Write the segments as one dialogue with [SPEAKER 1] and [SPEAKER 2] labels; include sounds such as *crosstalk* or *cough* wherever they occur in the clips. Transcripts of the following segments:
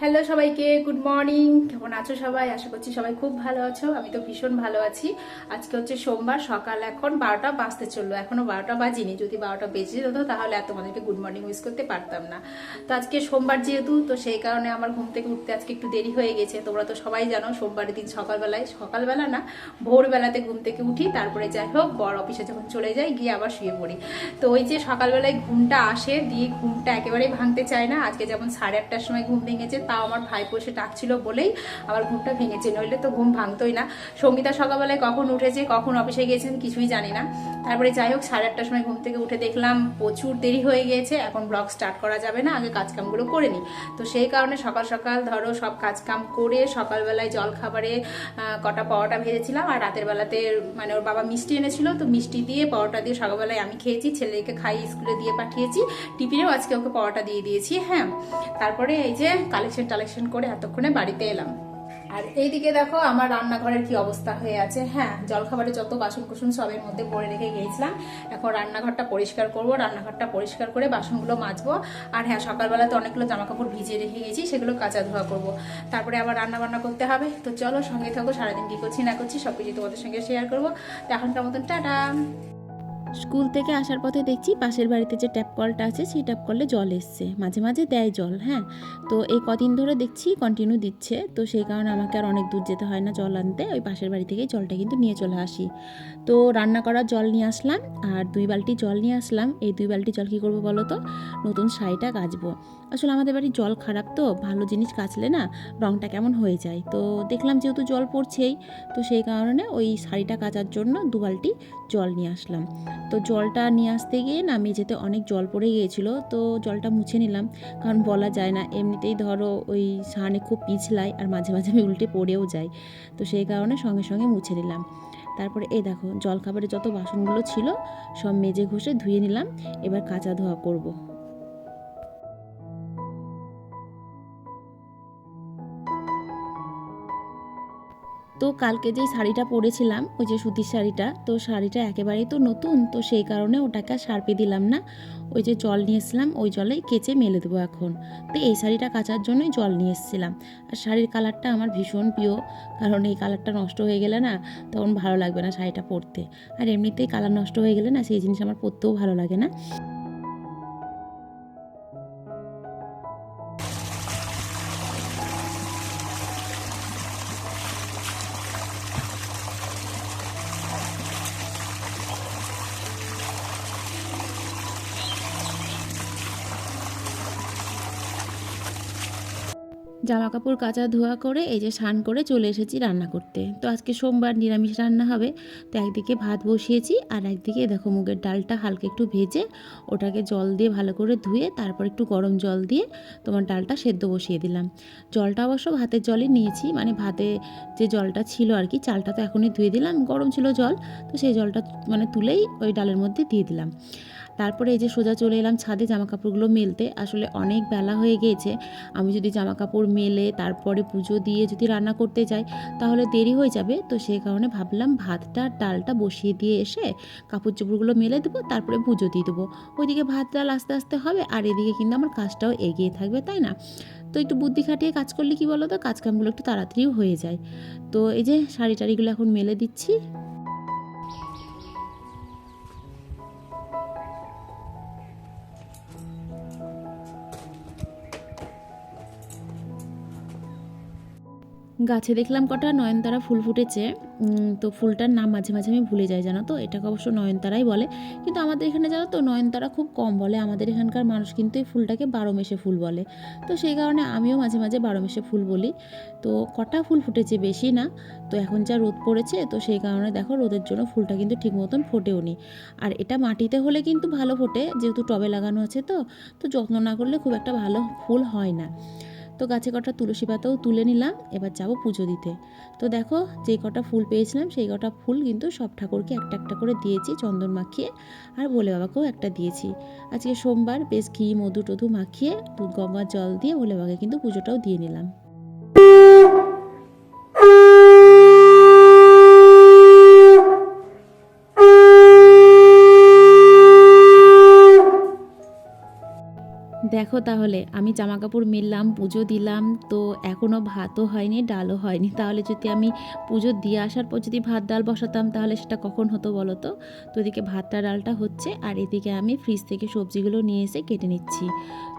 [SPEAKER 1] Hello সবাইকে good morning কেমন আছো সবাই? আশা করছি সবাই খুব ভালো আছো। আমি তো ভীষণ ভালো আছি। আজকে হচ্ছে সোমবার, সকাল এখন বারোটা বাজতে চলল। এখনও বারোটা বাজিনি। যদি বারোটা বেজে যেত তাহলে আর তোমাদেরকে গুড মর্নিং উইস করতে পারতাম না। তো আজকে সোমবার যেহেতু, তো সেই কারণে আমার ঘুম থেকে উঠতে আজকে একটু দেরি হয়ে গেছে। তোমরা তো সবাই জানো, সোমবারের দিন সকালবেলায়, সকালবেলা না, ভোরবেলাতে ঘুম থেকে উঠি। তারপরে যাই হোক বড় অফিসে যখন চলে যাই, গিয়ে আবার শুয়ে পড়ি। তো ওই যে সকালবেলায় ঘুমটা আসে, দিয়ে ঘুমটা একেবারেই ভাঙতে চায় না। আজকে যেমন সাড়ে আটটার সময় ঘুম ভেঙেছে তাও আমার ভাইপো এসে ডাকছিল বলেই আমার ঘুমটা ভেঙেছে, নইলে তো ঘুম ভাঙতোই না। সঙ্গীতা সকালবেলায় কখন উঠেছে, কখন অফিসে গিয়েছেন কিছুই জানি না। তারপরে যাই হোক, সাড়ে আটটার সময় ঘুম থেকে উঠে দেখলাম প্রচুর দেরি হয়ে গিয়েছে, এখন ব্লগ স্টার্ট করা যাবে না, আগে কাজকামগুলো করে নিই। তো সেই কারণে সকাল সকাল ধরো সব কাজকাম করে সকালবেলায় জল খাবারে কটা পাওয়াটা ভেজেছিলাম আর রাতের বেলাতে মানে ওর বাবা মিষ্টি এনেছিল, তো মিষ্টি দিয়ে পাওয়াটা দিয়ে সকালবেলায় আমি খেয়েছি, ছেলেকে খাই স্কুলে দিয়ে পাঠিয়েছি। টিফিনেও আজকে ওকে পাওয়াটা দিয়ে দিয়েছি হ্যাঁ। তারপরে এই যে কালেকশন টালেকশন করে এতক্ষণে বাড়িতে এলাম। আর এইদিকে দেখো আমার রান্নাঘরের কি অবস্থা হয়ে আছে। হ্যাঁ জলখাবারে যত বাসন কুসন সবের মধ্যে পরে রেখে গিয়েছিলাম। এখন রান্নাঘরটা পরিষ্কার করব, রান্নাঘরটা পরিষ্কার করে বাসনগুলো মাজবো। আর হ্যাঁ সকালবেলাতে অনেকগুলো জামা কাপড় ভিজিয়ে রেখে গেছি সেগুলো কাঁচা ধোয়া করব। তারপরে আবার রান্না বান্না করতে হবে। তো চলো সঙ্গে থাকো, সারাদিন কি করছি না করছি সব কিছু তোমাদের সঙ্গে শেয়ার করব। তো এখনকার মতন, টাটা!
[SPEAKER 2] স্কুল থেকে আসার পথে দেখছি পাশের বাড়িতে যে ট্যাপ কলটা আছে, সেই ট্যাপ কলে জল এসছে। মাঝে মাঝে দেয় জল হ্যাঁ? তো এই কদিন ধরে দেখছি কন্টিনিউ দিচ্ছে। তো সেই কারণে আমাকে আর অনেক দূর যেতে হয় না জল আনতে। ওই পাশের বাড়ি থেকেই জলটা কিন্তু নিয়ে চলে আসি। তো রান্না করার জল নিয়ে আসলাম আর দুই বালতি জল নিয়ে আসলাম। এই দুই বালতি জল কী করব বলো তো? নতুন শাড়িটা কাচবো আসলে আমাদের বাড়ির জল খারাপ তো, ভালো জিনিস কাচলে না রঙটা কেমন হয়ে যায়। তো দেখলাম যেহেতু জল পড়ছেই, তো সেই কারণে ওই শাড়িটা কাচার জন্য দু বালতি জল নিয়ে আসলাম। তো জলটা নিয়ে আসতে গিয়ে না মেঝেতে অনেক জল পড়ে গিয়েছিল, তো জলটা মুছে নিলাম। কারণ বলা যায় না, এমনিতেই ধরো ওই সানে খুব পিছলাই আর মাঝে মাঝে আমি উল্টে পড়েও যাই। তো সেই কারণে সঙ্গে সঙ্গে মুছে নিলাম। তারপরে এই দেখো, জলখাবারে যত বাসনগুলো ছিল সব মেজে ঘষে ধুয়ে নিলাম। এবার কাঁচা ধোয়া করব। তো কালকে যেই শাড়িটা পরেছিলাম, ওই যে সুতির শাড়িটা, তো শাড়িটা একেবারেই তো নতুন, তো সেই কারণে ওটাকে আর সারপে দিলাম না। ওই যে জল নিয়ে এসেছিলাম, ওই জলেই কেচে মেলে দেবো এখন। তো এই শাড়িটা কাচার জন্যই জল নিয়ে এসেছিলাম। আর শাড়ির কালারটা আমার ভীষণ প্রিয়, কারণ এই কালারটা নষ্ট হয়ে গেলে না তখন ভালো লাগবে না শাড়িটা পরতে। আর এমনিতেই কালার নষ্ট হয়ে গেলে না সেই জিনিস আমার পরতেও ভালো লাগে না। জামা কাপড় কাচা ধোয়া করে এই যে স্নান করে চলে এসেছি রান্না করতে। তো আজকে সোমবার নিরামিষ রান্না হবে। তো একদিকে ভাত বসিয়েছি আর একদিকে দেখো মুগের ডালটা হালকা একটু ভেজে ওটাকে জল দিয়ে ভালো করে ধুয়ে তারপর একটু গরম জল দিয়ে তোমার ডালটা সেদ্ধ বসিয়ে দিলাম। জলটা অবশ্য ভাতের জলই নিয়েছি মানে ভাতে যে জলটা ছিল আর কি, চালটা তো এখনই ধুয়ে দিলাম। গরম ছিল জল, তো সেই জলটা মানে তুলেই ওই ডালের মধ্যে দিয়ে দিলাম। তারপরে এই যে সোজা চলে এলাম ছাদে জামা কাপড়গুলো মেলতে। আসলে অনেক বেলা হয়ে গিয়েছে। আমি যদি জামা কাপড় মেলে, তারপরে পুজো দিয়ে যদি রান্না করতে যাই, তাহলে দেরি হয়ে যাবে। তো সেই কারণে ভাবলাম ভাতটা ডালটা বসিয়ে দিয়ে এসে কাপড় চোপড়গুলো মেলে দেবো, তারপরে পুজো দিয়ে দেবো। ওইদিকে ভাত, ডাল আস্তে আস্তে হবে, আর এদিকে কিন্তু আমার কাজটাও এগিয়ে থাকবে, তাই না? তো একটু বুদ্ধি খাটিয়ে কাজ করলে কি বলো তো কাজকামগুলো একটু তাড়াতাড়িও হয়ে যায়। তো এই যে শাড়ি টাড়িগুলো এখন মেলে দিচ্ছি। গাছে দেখলাম কটা নয়নতারা ফুল ফুটেছে। তো ফুলটার নাম মাঝে মাঝে আমি ভুলে যাই, জানো তো? এটাকে অবশ্য নয়নতারাই বলে। কিন্তু আমাদের এখানে জানো তো, নয়নতারা খুব কম বলে। আমাদের এখানকার মানুষ কিন্তু এই ফুলটাকে বারো মেশে ফুল বলে। তো সেই কারণে আমিও মাঝে মাঝে বারো মেশে ফুল বলি। তো কটা ফুল ফুটেছে বেশি না, তো এখন যা রোদ পড়েছে, তো সেই কারণে দেখো রোদের জন্য ফুলটা কিন্তু ঠিক মতন ফোটেও নি। আর এটা মাটিতে হলে কিন্তু ভালো ফোটে, যেহেতু টবে লাগানো আছে তো তো যত্ন না করলে খুব একটা ভালো ফুল হয় না। তো গাছে কটা তুলসী পাতাও তুলে নিলাম, এবার যাব পুজো দিতে। তো দেখো, যে কটা ফুল পেয়েছিলাম, সেই কটা ফুল কিন্তু সব ঠাকুরকে একটা একটা করে দিয়েছি, চন্দন মাখিয়ে, আর ভোলে বাবাকেও একটা দিয়েছি। আজকে সোমবার বেশ ঘি, মধু, টধু মাখিয়ে গঙ্গার জল দিয়ে ভোলে বাবাকে কিন্তু পুজোটাও দিয়ে নিলাম। দেখো তাহলে, আমি জামা কাপড় মেললাম, পুজো দিলাম, তো এখনও ভাতও হয়নি, ডালও হয়নি। তাহলে যদি আমি পুজো দিয়ে আসার পর যদি ভাত, ডাল বসাতাম, তাহলে সেটা কখন হতো বলো তো? তো এদিকে ভাতটা, ডালটা হচ্ছে, আর এদিকে আমি ফ্রিজ থেকে সবজিগুলো নিয়ে এসে কেটে নিচ্ছি।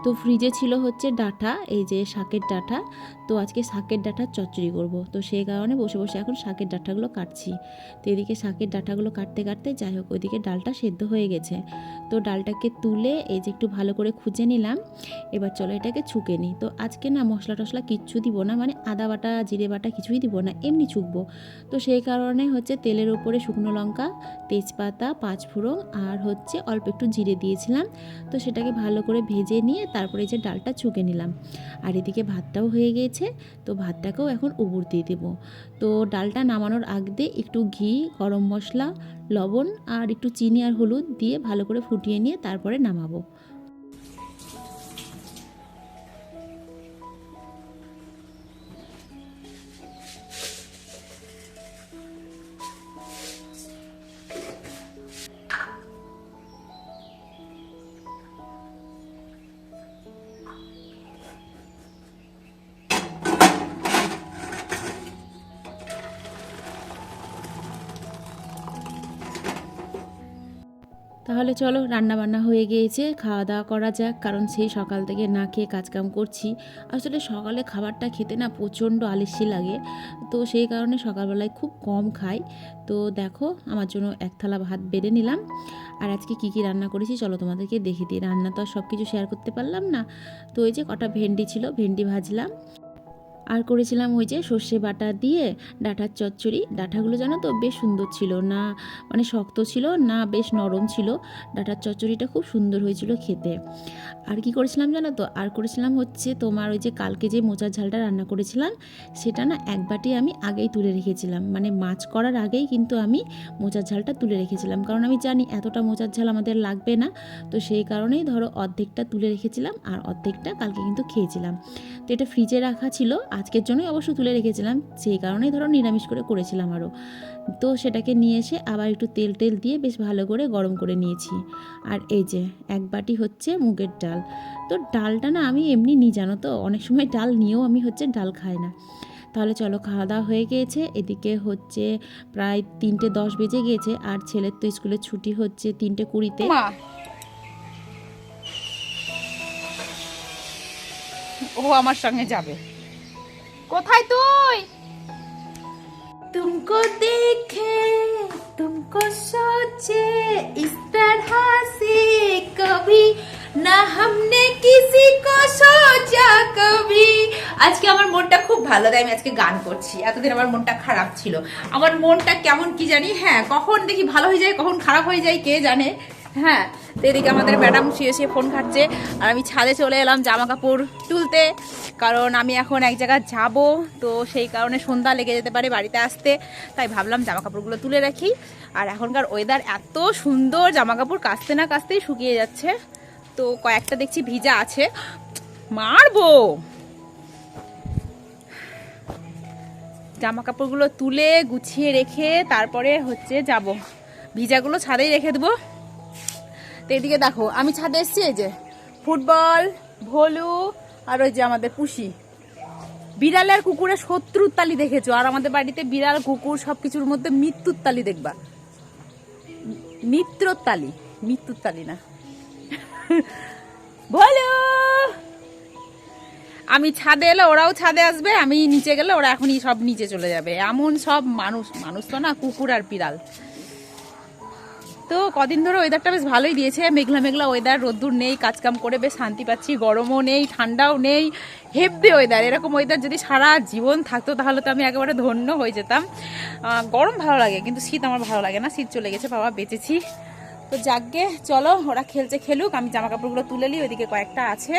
[SPEAKER 2] তো ফ্রিজে ছিল হচ্ছে ডাঁটা এই যে শাকের ডাঁটা তো আজকে শাকের ডাঁটার চচ্চড়ি করব। তো সেই কারণে বসে বসে এখন শাকের ডাঁটাগুলো কাটছি। তো এদিকে শাকের ডাঁটাগুলো কাটতে কাটতে যাই হোক, ওইদিকে ডালটা সেদ্ধ হয়ে গেছে। তো ডালটাকে তুলে এই যে একটু ভালো করে খুঁজে নিলাম। এবার চলো এটাকে ছুকে নিই। তো আজকে না মশলা টশলা কিচ্ছু দিব না মানে আদা বাটা, জিরে বাটা কিছুই দিব না, এমনি ছুকবো। তো সেই কারণে হচ্ছে তেলের ওপরে শুকনো লঙ্কা, তেজপাতা, পাঁচফোড়ন আর হচ্ছে অল্প একটু জিরে দিয়েছিলাম। তো সেটাকে ভালো করে ভেজে নিয়ে তারপরে যে ডালটা ছুকে নিলাম। আর এদিকে ভাতটাও হয়ে গিয়েছে তো ভাতটাকেও এখন উবুর দিয়ে দেবো। তো ডালটা নামানোর আগ একটু ঘি, গরম মশলা, লবণ আর একটু চিনি আর হলুদ দিয়ে ভালো করে ফুটিয়ে নিয়ে তারপরে নামাবো। তাহলে চলো রান্না বান্না হয়ে গিয়েছে খাওয়া দাওয়া করা যাক, কারণ সেই সকাল থেকে না খেয়ে কাজকাম করছি। আসলে সকালে খাবারটা খেতে না প্রচণ্ড আলিসি লাগে, তো সেই কারণে সকালবেলায় খুব কম খাই। তো দেখো, আমার জন্য এক থালা ভাত বেড়ে নিলাম। আর আজকে কী কী রান্না করেছি চলো তোমাদেরকে দেখে দিই। রান্না তো আর সব কিছু শেয়ার করতে পারলাম না। তো ওই যে কটা ভেন্ডি ছিল, ভেন্ডি ভাজলাম। আর করেছিলাম ওই যে সর্ষে বাটা দিয়ে ডাঁটার চচ্চড়ি। ডাঁটাগুলো জানো তো বেশ সুন্দর ছিল, না মানে শক্ত ছিল, না বেশ নরম ছিল। ডাঁটার চচ্চড়িটা খুব সুন্দর হয়েছিল খেতে। আর কি করেছিলাম জানো তো? আর করেছিলাম হচ্ছে তোমার ওই যে কালকে যে মোচার ঝালটা রান্না করেছিলাম, সেটা না এক বাটি আমি আগেই তুলে রেখেছিলাম। মানে মাছ করার আগেই কিন্তু আমি মোচার ঝালটা তুলে রেখেছিলাম। কারণ আমি জানি এতটা মোচার ঝাল আমাদের লাগবে না। তো সেই কারণেই ধরো অর্ধেকটা তুলে রেখেছিলাম আর অর্ধেকটা কালকে কিন্তু খেয়েছিলাম। তো এটা ফ্রিজে রাখা ছিল আজকের জন্যই অবশ্য তুলে রেখেছিলাম, সেই কারণেই ধরো নিরামিষ করে করেছিলাম আরও। তো সেটাকে নিয়ে এসে আবার একটু তেল টেল দিয়ে বেশ ভালো করে গরম করে নিয়েছি। আর এই যে, এক বাটি হচ্ছে মুগের ডাল। তো ডালটা না আমি এমনি নিই, জানো তো? অনেক সময় ডাল নিয়েও আমি হচ্ছে ডাল খাই না। তাহলে চলো খাওয়া দাওয়া হয়ে গিয়েছে, এদিকে হচ্ছে প্রায় তিনটে দশ বেজে গিয়েছে, আর ছেলের তো স্কুলের ছুটি হচ্ছে তিনটে কুড়িতে।
[SPEAKER 1] ও আমার সঙ্গে যাবে। কোথায় তুই तुमको देखे तुमको सोचे इस तरह से कभी ना हमने किसी को सोचा कभी আজকে আমার মনটা খুব ভালো তাই আমি আজকে গান করছি এতদিন আমার মনটা খারাপ ছিল আমার মনটা কেমন কি জানি হ্যাঁ কখন দেখি ভালো হয়ে যায় কখন খারাপ হয়ে যায় কে জানে হ্যাঁ তো এদিকে আমাদের ম্যাডাম শুয়ে শুয়ে ফোন ঘাটছে আর আমি ছাদে চলে এলাম জামা কাপড় তুলতে কারণ আমি এখন এক জায়গায় যাব, তো সেই কারণে সন্ধ্যা লেগে যেতে পারে বাড়িতে আসতে। তাই ভাবলাম জামা কাপড়গুলো তুলে রাখি। আর এখনকার ওয়েদার এত সুন্দর জামা কাপড় কাচতে না কাচতেই শুকিয়ে যাচ্ছে। তো কয়েকটা দেখছি ভিজা আছে। মারবো! জামা কাপড়গুলো তুলে গুছিয়ে রেখে তারপরে হচ্ছে যাব। ভিজাগুলো ছাদেই রেখে দেবো। তো এদিকে দেখো, আমি ছাদে এসেছি, এই যে ফুটবল, ভলু আর ওই যে আমাদের পুষি। বিড়াল আর কুকুরের শত্রুর তালি দেখেছ? আর আমাদের বাড়িতে বিড়াল, কুকুর সবকিছুর মধ্যে মৃত্যুর তালি দেখবা। মিত্রর তালি। মৃত্যুর তালি না। বলো! আমি ছাদে এলে ওরাও ছাদে আসবে, আমি নিচে গেলে ওরা এখনই সব নিচে চলে যাবে। এমন সব মানুষ মানুষ তো না, কুকুর আর বিড়াল। তো কদিন ধরে ওয়েদারটা বেশ ভালোই দিয়েছে। মেঘলা মেঘলা ওয়েদার রোদ্দুর নেই, কাজকাম করে বেশ শান্তি পাচ্ছি, গরমও নেই, ঠান্ডাও নেই হেভি ওয়েদার এরকম ওয়েদার যদি সারা জীবন থাকতো, তাহলে তো আমি একেবারে ধন্য হয়ে যেতাম। গরম ভালো লাগে, কিন্তু শীত আমার ভালো লাগে না, শীত চলে গেছে, বাবা বেঁচেছি। তো যাকগে, চলো, ওরা খেলছে খেলুক, আমি জামা কাপড়গুলো তুলে নিই, ওইদিকে কয়েকটা আছে।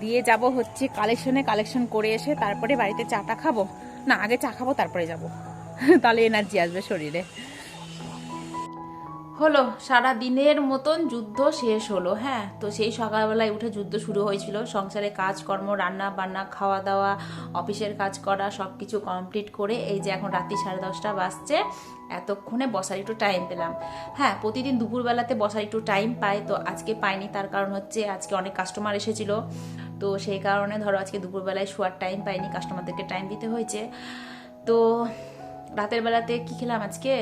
[SPEAKER 1] দিয়ে যাব হচ্ছে কালেকশনে কালেকশন করে এসে তারপরে বাড়িতে চাটা খাব। না, আগে চা খাব, তারপরে যাব। *laughs* তাহলে এনার্জি আসবে শরীরে। হলো, সারা দিনের মতন যুদ্ধ শেষ হলো হ্যাঁ? তো সেই সকালবেলায় উঠে যুদ্ধ শুরু হয়েছিল। সংসারে কাজকর্ম রান্না বান্না খাওয়া দাওয়া অফিসের কাজ করা সব কিছু কমপ্লিট করে এই যে এখন রাত্রি সাড়ে দশটা বাজছে, এতক্ষণে বসার একটু টাইম পেলাম। হ্যাঁ প্রতিদিন দুপুরবেলাতে বসার একটু টাইম পাই, তো আজকে পাইনি। তার কারণ হচ্ছে আজকে অনেক কাস্টমার এসেছিল। তো সেই কারণে ধরো আজকে দুপুরবেলায় শোয়ার টাইম পাইনি কাস্টমারদেরকে টাইম দিতে হয়েছে। তো রাতের বেলাতে কি খেলাম আজকে?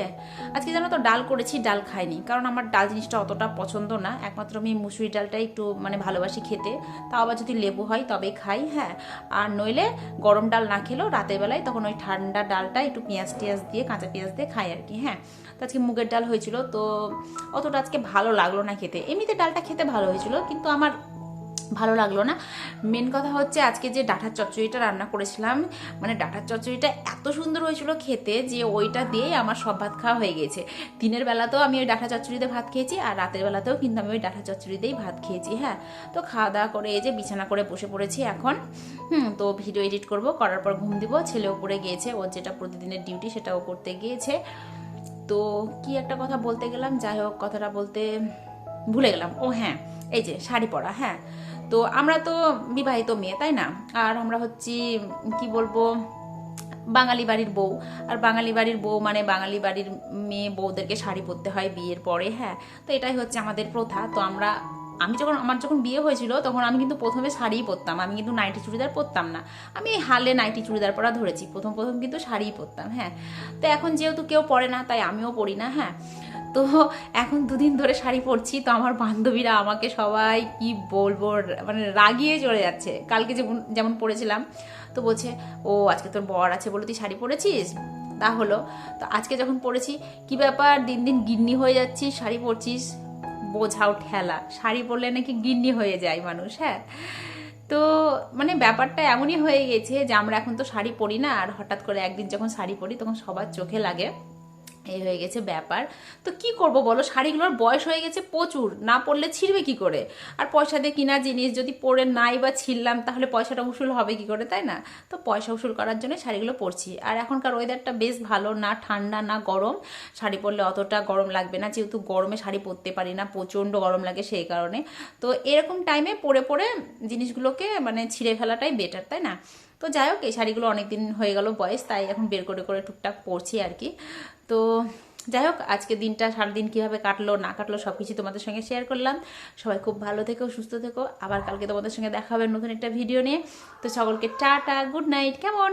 [SPEAKER 1] আজকে জানো তো ডাল করেছি, ডাল খাইনি। কারণ আমার ডাল জিনিসটা অতটা পছন্দ না। একমাত্র আমি মুসুরি ডালটাই একটু মানে ভালোবাসি খেতে। তাও আবার যদি লেবু হয় তবে খাই হ্যাঁ। আর নইলে গরম ডাল না খেলেও রাতের বেলায় তখন ওই ঠান্ডা ডালটা একটু পেঁয়াজ টিয়াজ দিয়ে, কাঁচা পেঁয়াজ দিয়ে খাই আর কি হ্যাঁ। তো আজকে মুগের ডাল হয়েছিল, তো অতটা আজকে ভালো লাগল না খেতে। এমনিতে ডালটা খেতে ভালো হয়েছিল, কিন্তু আমার ভালো লাগল না। মেন কথা হচ্ছে আজকে যে ডাঁটার চচ্চড়িটা রান্না করেছিলাম মানে ডাঁটার চচ্চড়িটা এত সুন্দর হয়েছিল খেতে যে ওইটা দিয়েই আমার সব ভাত খাওয়া হয়ে গেছে। দিনের বেলাতেও আমি ওই ডাঁটা চচ্চড়িতে ভাত খেয়েছি আর রাতের বেলাতেও কিন্তু আমি ওই ডাঁটা চচ্চড়িতেই ভাত খেয়েছি হ্যাঁ। তো খাওয়া দাওয়া করে এই যে বিছানা করে বসে পড়েছি এখন, হুম, তো ভিডিও এডিট করব, করার পর ঘুম দিব। ছেলে পড়ে গিয়েছে, ওর যেটা প্রতিদিনের ডিউটি সেটাও করতে গিয়েছে। তো কি একটা কথা বলতে গেলাম, যাই হোক কথাটা বলতে ভুলে গেলাম। ও হ্যাঁ এই যে শাড়ি পরা হ্যাঁ। তো আমরা তো বিবাহিত মেয়ে, তাই না? আর আমরা হচ্ছি, কি বলব, বাঙালি বাড়ির বউ। আর বাঙালি বাড়ির বউ মানে বাঙালি বাড়ির মেয়ে বউদেরকে শাড়ি পরতে হয় বিয়ের পরে হ্যাঁ? তো এটাই হচ্ছে আমাদের প্রথা। তো আমরা, আমি যখন, আমার যখন বিয়ে হয়েছিল, তখন আমি কিন্তু প্রথমে শাড়িই পরতাম। আমি কিন্তু নাইটি চুড়িদার পরতাম না। আমি হালে নাইটি চুড়িদার পরা ধরেছি। প্রথম প্রথম কিন্তু শাড়িই পরতাম হ্যাঁ? তো এখন যেহেতু কেউ পরে না, তাই আমিও পরি না হ্যাঁ? তো এখন দুদিন ধরে শাড়ি পরছি, তো আমার বান্ধবীরা আমাকে সবাই কি বলব মানে রাগিয়ে চলে যাচ্ছে। কালকে যেমন যেমন পরেছিলাম তো বলছে, ও, আজকে তোর বর আছে বলে তুই শাড়ি পরেছিস? তা হলো, তো আজকে যখন পরেছি, কি ব্যাপার? দিন দিন গিন্নি হয়ে যাচ্ছিস, শাড়ি পরছিস? বোঝাও ঠেলা, শাড়ি পরলে নাকি গিন্নি হয়ে যায় মানুষ হ্যাঁ? তো মানে ব্যাপারটা এমনই হয়ে গেছে যে আমরা এখন তো শাড়ি পরি না, আর হঠাৎ করে একদিন যখন শাড়ি পরি, তখন সবার চোখে লাগে। এই হয়ে গেছে ব্যাপার। তো কি করব বলো? শাড়িগুলোর বয়স হয়ে গেছে প্রচুর। না পরলে ছিঁড়বে কি করে? আর পয়সা দিয়ে কিনা জিনিস যদি পরে নাই বা ছিঁড়লাম, তাহলে পয়সাটা উসুল হবে কি করে, তাই না? তো পয়সা উসুল করার জন্য শাড়িগুলো পরছি। আর এখনকার ওয়েদারটা বেশ ভালো, না ঠান্ডা, না গরম। শাড়ি পরলে অতটা গরম লাগবে না, যেহেতু গরমে শাড়ি পরতে পারি না, প্রচণ্ড গরম লাগে সেই কারণে। তো এরকম টাইমে পরে পরে জিনিসগুলোকে মানে ছিঁড়ে ফেলাটাই বেটার তাই না? তো যাই হোক, এই শাড়িগুলো অনেক দিন হয়ে গেল বয়স, তাই এখন বের করে করে টুকটাক পরছি আর কি। তো যাই হোক, আজকে দিনটা সারাদিন কীভাবে কাটলো, না কাটলো সব কিছু তোমাদের সঙ্গে শেয়ার করলাম। সবাই খুব ভালো থেকো, সুস্থ থেকো। আবার কালকে তোমাদের সঙ্গে দেখা হবে নতুন একটা ভিডিও নিয়ে। তো সকলকে টাটা গুড নাইট কেমন?